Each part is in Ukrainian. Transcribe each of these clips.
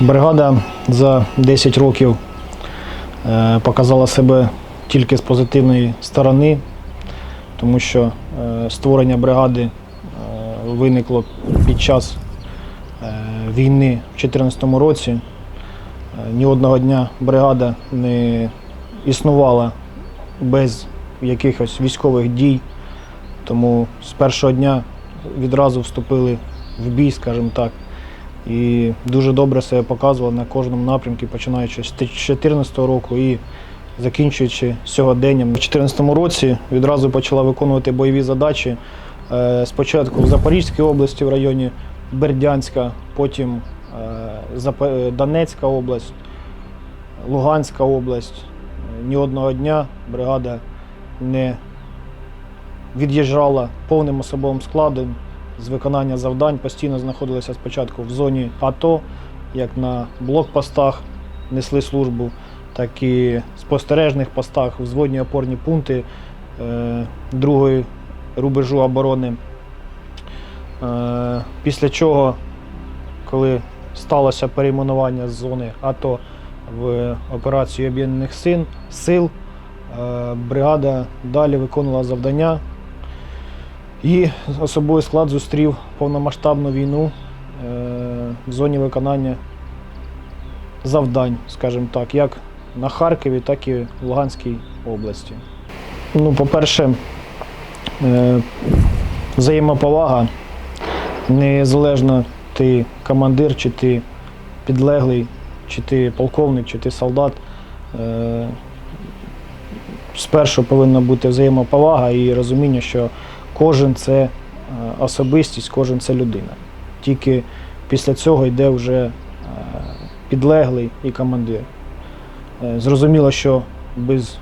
Бригада за 10 років е, показала себе тільки з позитивної сторони, тому що е, створення бригади е, виникло під час війни в 2014 році. Ні одного дня бригада не існувала без якихось військових дій, тому з першого дня відразу вступили в бій, скажімо так. І дуже добре себе показували на кожному напрямку, починаючи з 2014 року і закінчуючи сьогоденням. У 2014 році відразу почала виконувати бойові задачі. Е, Спочатку в Запорізькій області, в районі Бердянська, потім е, Донецька область, Луганська область. Е, Ні одного дня бригада не від'їжджала повним особовим складом з виконання завдань, постійно знаходилися спочатку в зоні АТО, як на блокпостах несли службу, так і спостережних постах, взводні опорні пункти е, другої рубежу оборони. Е, після чого, коли сталося перейменування з зони АТО в операцію Об'єднаних Сил, е, бригада далі виконувала завдання. І особовий склад зустрів повномасштабну війну е, в зоні виконання завдань, скажімо так, як на Харкові, так і в Луганській області. Ну, по-перше, е, взаємоповага, незалежно ти командир, чи ти підлеглий, чи ти полковник, чи ти солдат. Е, спершу повинна бути взаємоповага і розуміння, що кожен це е, особистість, кожен це людина. Тільки після цього йде вже е, підлеглий і командир. Е, Зрозуміло, що без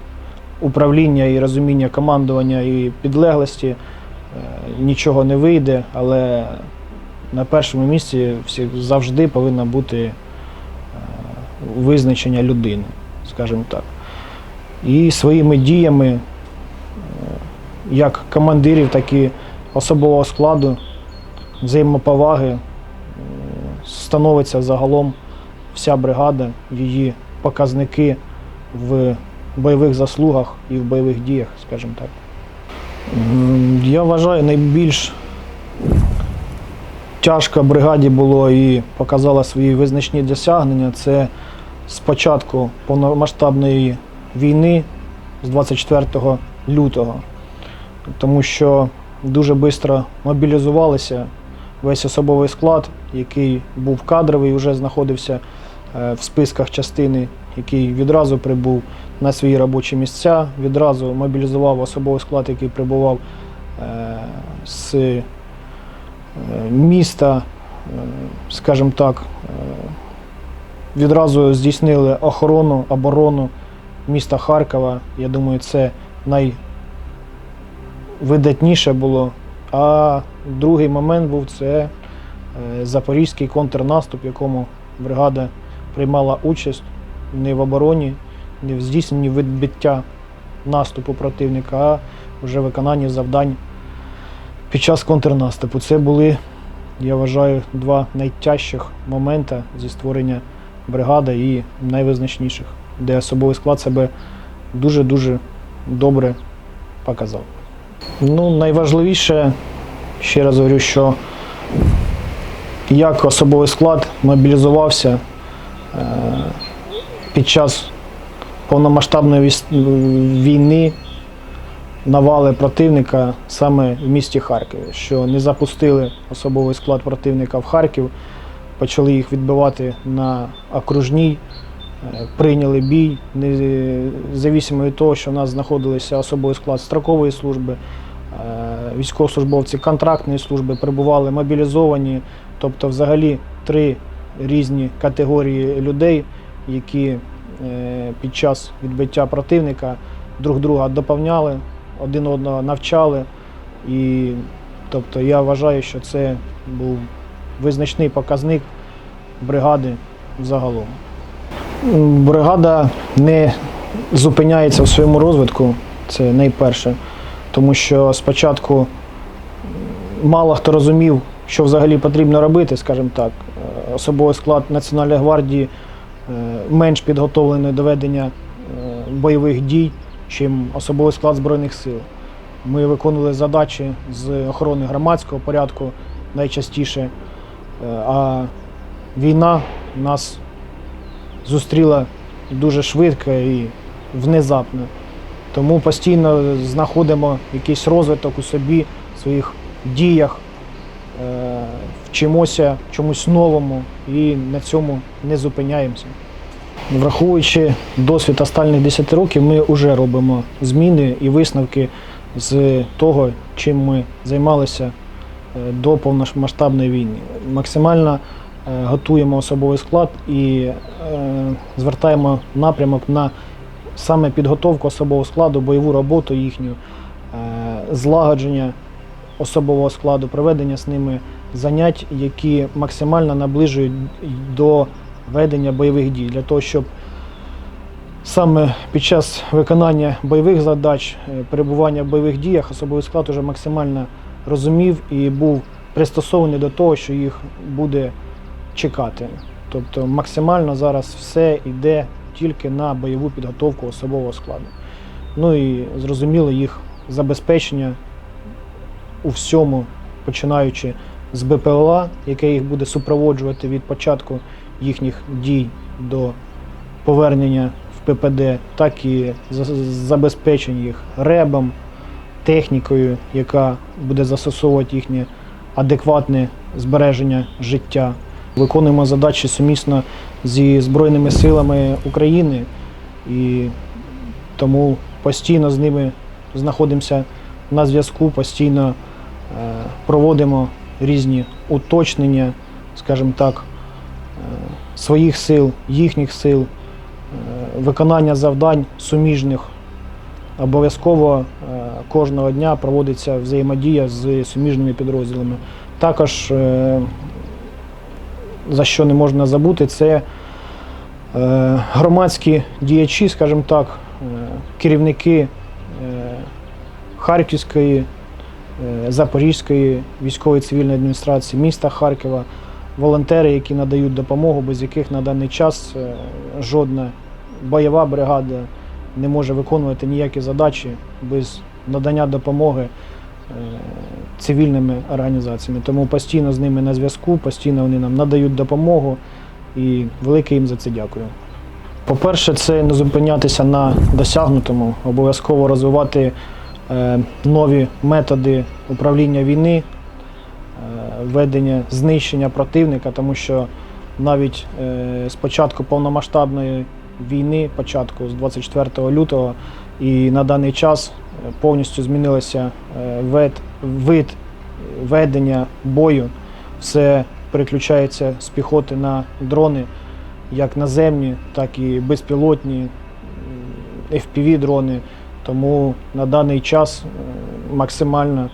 управління і розуміння командування і підлеглості нічого не вийде, але на першому місці завжди повинно бути визначення людини, скажімо так. І своїми діями як командирів, так і особового складу, взаємоповаги становиться загалом вся бригада, її показники в бойових заслугах і в бойових діях, скажімо так. Я вважаю, найбільш тяжко бригаді було і показала свої визначні досягнення. Це спочатку повномасштабної війни з 24 лютого, тому що дуже швидко мобілізувалися весь особовий склад, який був кадровий, вже знаходився е, в списках частини, який відразу прибув на свої робочі місця, відразу мобілізував особовий склад, який прибував е, з е, міста, скажімо так, відразу здійснили охорону, оборону міста Харкова. Я думаю, це найвидатніше було. А другий момент був це е, запорізький контрнаступ, в якому бригада приймала участь не в обороні, не в здійсненні відбиття наступу противника, а вже виконанні завдань під час контрнаступу. Це були, я вважаю, два найтяжчих моменти зі створення бригади і найвизначніших, де особовий склад себе дуже-дуже добре показав. Ну, найважливіше, ще раз говорю, що як особовий склад мобілізувався е, під час повномасштабної війни навали противника саме в місті Харкові, що не запустили особовий склад противника в Харків, почали їх відбивати на окружній, прийняли бій, независимо від того, що в нас знаходилися особовий склад строкової служби, е, військовослужбовці контрактної служби прибували мобілізовані, тобто взагалі три різні категорії людей, які е, під час відбиття противника друг друга доповняли, один одного навчали. І тобто я вважаю, що це був визначний показник бригади загалом. Бригада не зупиняється в своєму розвитку, це найперше, тому що спочатку мало хто розумів, що взагалі потрібно робити, скажімо так. Е, особовий склад Національної гвардії е, менш підготовлений до ведення е, бойових дій, чим особовий склад Збройних сил. Ми виконували задачі з охорони громадського порядку найчастіше, а війна нас зустріла дуже швидко і внезапно. Тому постійно знаходимо якийсь розвиток у собі, в своїх діях, е, вчимося чомусь новому і на цьому не зупиняємося. Враховуючи досвід останніх 10 років, ми вже робимо зміни і висновки з того, чим ми займалися е, до повномасштабної війни. Максимально готуємо особовий склад і е, звертаємо напрямок на саме підготовку особового складу, бойову роботу їхню, е, злагодження особового складу, проведення з ними занять, які максимально наближують до ведення бойових дій, для того, щоб саме під час виконання бойових задач, е, перебування в бойових діях, особовий склад уже максимально розумів і був пристосований до того, що їх буде чекати. Тобто максимально зараз все йде тільки на бойову підготовку особового складу. Ну і зрозуміло їх забезпечення у всьому, починаючи з БПЛА, яке їх буде супроводжувати від початку їхніх дій до повернення в ППД, так і забезпечення їх ребом, технікою, яка буде застосовувати їхнє адекватне збереження життя. Виконуємо задачі сумісно зі Збройними силами України і тому постійно з ними знаходимося на зв'язку, постійно е, проводимо різні уточнення, скажімо так, е, своїх сил, їхніх сил, е, виконання завдань суміжних. Обов'язково кожного дня проводиться взаємодія з суміжними підрозділами. Також за що не можна забути, це е, громадські діячі, скажімо так, е, керівники е, Харківської, Запорізької військової цивільної адміністрації міста Харкова, волонтери, які надають допомогу, без яких на даний час жодна бойова бригада не може виконувати ніякі задачі без надання допомоги цивільними організаціями. Тому постійно з ними на зв'язку, постійно вони нам надають допомогу і велике їм за це дякую. По-перше, це не зупинятися на досягнутому, обов'язково розвивати е, нові методи управління війни, е, ведення знищення противника, тому що навіть е, з початку повномасштабної війни, початку з 24 лютого, і на даний час повністю змінилося е, вид, вид ведення бою. Все переключається з піхоти на дрони, як наземні, так і безпілотні, fpv дрони. Тому на даний час е, максимально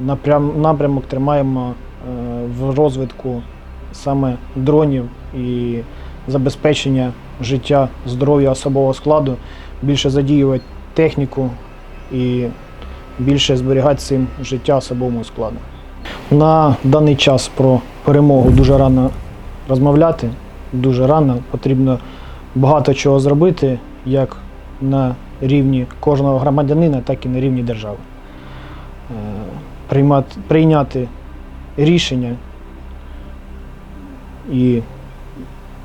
напрям, напрямок тримаємо е, в розвитку саме дронів і забезпечення життя, здоров'я особового складу, більше задіювати техніку і більше зберігати цим життя особовому складу. На даний час про перемогу дуже рано розмовляти, дуже рано. Потрібно багато чого зробити, як на рівні кожного громадянина, так і на рівні держави. Е, Приймати, прийняти рішення і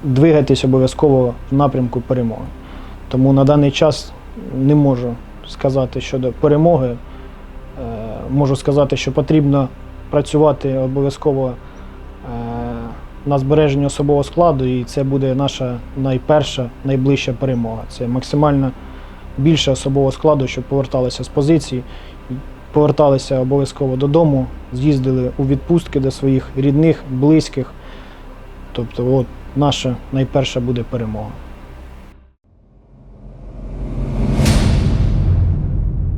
двигатись обов'язково в напрямку перемоги. Тому на даний час не можу сказати щодо перемоги. Е, Можу сказати, що потрібно працювати обов'язково е, на збереженні особового складу, і це буде наша найперша, найближча перемога. Це максимально більше особового складу, щоб поверталися з позицій, поверталися обов'язково додому, з'їздили у відпустки до своїх рідних, близьких. Тобто, от наша найперша буде перемога.